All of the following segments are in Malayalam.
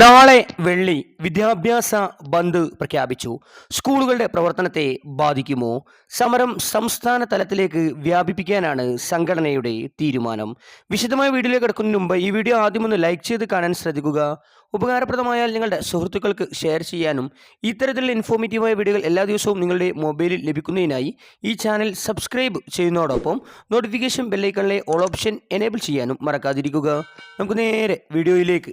നാളെ വെള്ളി വിദ്യാഭ്യാസ ബന്ദ് പ്രഖ്യാപിച്ചു. സ്കൂളുകളുടെ പ്രവർത്തനത്തെ ബാധിക്കുമോ? സമരം സംസ്ഥാന തലത്തിലേക്ക് വ്യാപിപ്പിക്കാനാണ് സംഘടനയുടെ തീരുമാനം. വിശദമായ വീഡിയോയിലേക്ക് കിടക്കുന്നതിന് മുമ്പ് ഈ വീഡിയോ ആദ്യം ഒന്ന് ലൈക്ക് ചെയ്ത് കാണാൻ ശ്രദ്ധിക്കുക. ഉപകാരപ്രദമായാൽ നിങ്ങളുടെ സുഹൃത്തുക്കൾക്ക് ഷെയർ ചെയ്യാനും ഇത്തരത്തിലുള്ള ഇൻഫോർമേറ്റീവായ വീഡിയോകൾ എല്ലാ ദിവസവും നിങ്ങളുടെ മൊബൈലിൽ ലഭിക്കുന്നതിനായി ഈ ചാനൽ സബ്സ്ക്രൈബ് ചെയ്യുന്നതോടൊപ്പം നോട്ടിഫിക്കേഷൻ ബെല്ലൈക്കണിലെ ഓൾ ഓപ്ഷൻ എനേബിൾ ചെയ്യാനും മറക്കാതിരിക്കുക. നമുക്ക് നേരെ വീഡിയോയിലേക്ക്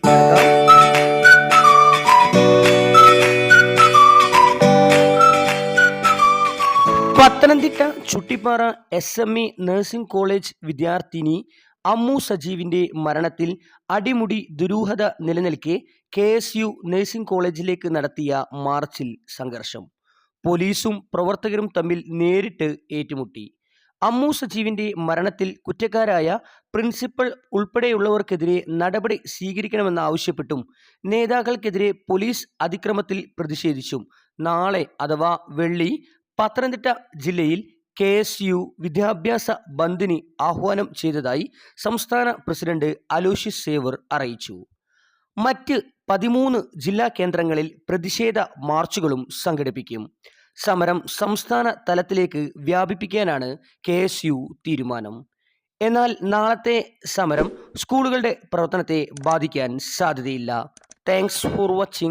Pathanamthitta Chuttippara S M E nursing college വിദ്യാർത്ഥിനി അമ്മു സജീവിന്റെ മരണത്തിൽ അടിമുടി ദുരൂഹത നിലനിൽക്കെ കെ എസ് യു നഴ്സിംഗ് കോളേജിലേക്ക് നടത്തിയ മാർച്ചിൽ സംഘർഷം. പോലീസും പ്രവർത്തകരും തമ്മിൽ നേരിട്ട് ഏറ്റുമുട്ടി. അമ്മു സജീവിന്റെ മരണത്തിൽ കുറ്റക്കാരായ പ്രിൻസിപ്പൽ ഉൾപ്പെടെയുള്ളവർക്കെതിരെ നടപടി സ്വീകരിക്കണമെന്നാവശ്യപ്പെട്ടും നേതാക്കൾക്കെതിരെ പോലീസ് അതിക്രമത്തിൽ പ്രതിഷേധിച്ചും നാളെ അഥവാ വെള്ളി പത്തനംതിട്ട ജില്ലയിൽ കെ എസ് യു വിദ്യാഭ്യാസ ബന്ദിന് ആഹ്വാനം ചെയ്തതായി സംസ്ഥാന പ്രസിഡന്റ് അലോഷ്യസ് സേവർ അറിയിച്ചു. മറ്റ് പതിമൂന്ന് ജില്ലാ കേന്ദ്രങ്ങളിൽ പ്രതിഷേധ മാർച്ചുകളും സംഘടിപ്പിക്കും. സമരം സംസ്ഥാന തലത്തിലേക്ക് വ്യാപിപ്പിക്കാനാണ് കെ എസ് യു തീരുമാനം. എന്നാൽ നാളത്തെ സമരം സ്കൂളുകളുടെ പ്രവർത്തനത്തെ ബാധിക്കാൻ സാധ്യതയില്ല. Thanks for watching.